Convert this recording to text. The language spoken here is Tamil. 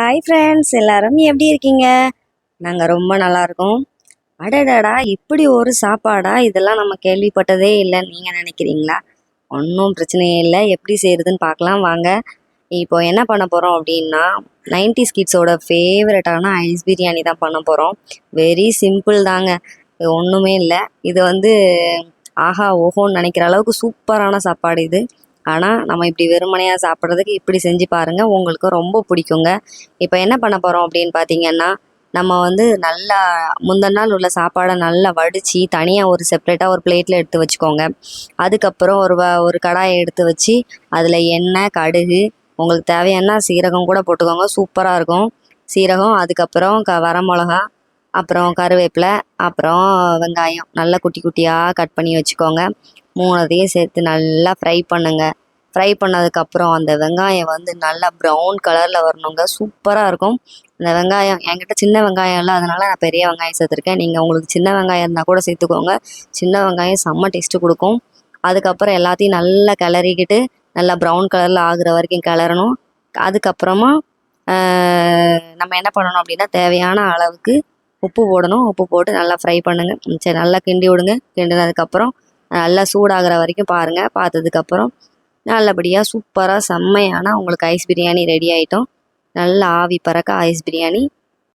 ஹாய் ஃப்ரெண்ட்ஸ் எல்லாரும் எப்படி இருக்கீங்க? நாங்கள் ரொம்ப நல்லா இருக்கோம். அடடடா இப்படி ஒரு சாப்பாடா? இதெல்லாம் நம்ம கேள்விப்பட்டதே இல்லைன்னு நீங்கள் நினைக்கிறீங்களா? ஒன்றும் பிரச்சனையே இல்லை. எப்படி செய்கிறதுன்னு பார்க்கலாம் வாங்க. இப்போ என்ன பண்ண போகிறோம் அப்படின்னா நைன்டி கிட்ஸோட ஃபேவரட்டான ஐஸ் பிரியாணி தான் பண்ண போகிறோம் வெரி சிம்பிள் தாங்க. இது ஒன்றுமே இல்லை. இது வந்து ஆஹா ஓஹோன்னு நினைக்கிற அளவுக்கு சூப்பரான சாப்பாடு இது. ஆனால் நம்ம இப்படி வெறுமனையாக சாப்பிட்றதுக்கு இப்படி செஞ்சு பாருங்கள் உங்களுக்கு ரொம்ப பிடிக்குங்க. இப்போ என்ன பண்ண போகிறோம் அப்படின்னு பார்த்தீங்கன்னா நம்ம வந்து நல்லா முந்தின நாள் உள்ள சாப்பாடை நல்லா வடித்து தனியாக ஒரு செப்ரேட்டாக ஒரு பிளேட்டில் எடுத்து வச்சுக்கோங்க. அதுக்கப்புறம் ஒரு வ ஒரு கடாயை எடுத்து வச்சு அதில் எண்ணெய் கடுகு உங்களுக்கு தேவையான சீரகம் கூட போட்டுக்கோங்க சூப்பராக இருக்கும். சீரகம் அதுக்கப்புறம் க வரமிளகா அப்புறம் கருவேப்பிலை அப்புறம் வெங்காயம் நல்லா குட்டி குட்டியாக கட் பண்ணி வச்சுக்கோங்க. மூணுத்தையும் சேர்த்து நல்லா ஃப்ரை பண்ணுங்க. ஃப்ரை பண்ணதுக்கப்புறம் அந்த வெங்காயம் வந்து நல்லா ப்ரௌன் கலரில் வரணுங்க. சூப்பராக இருக்கும். அந்த வெங்காயம் என்கிட்ட சின்ன வெங்காயம் இல்லை. அதனால் நான் பெரிய வெங்காயம் சேர்த்துருக்கேன். நீங்கள் உங்களுக்கு சின்ன வெங்காயம் இருந்தால் கூட சேர்த்துக்கோங்க. சின்ன வெங்காயம் செம்ம டேஸ்ட்டு கொடுக்கும். அதுக்கப்புறம் எல்லாத்தையும் நல்லா கிளறிக்கிட்டு நல்லா ப்ரௌன் கலரில் ஆகுற வரைக்கும் கிளறணும். அதுக்கப்புறமா நம்ம என்ன பண்ணணும் அப்படின்னா தேவையான அளவுக்கு உப்பு போடணும். உப்பு போட்டு நல்லா ஃப்ரை பண்ணுங்கள் சரி நல்லா கிண்டி விடுங்க. கிண்டினதுக்கப்புறம் நல்லா சூடாகிற வரைக்கும் பாருங்கள் பார்த்ததுக்கப்புறம் நல்லபடியாக சூப்பராக செம்மையான உங்களுக்கு ஐஸ் பிரியாணி ரெடி ஆகிட்டோம் நல்லா ஆவி பறக்க ஐஸ் பிரியாணி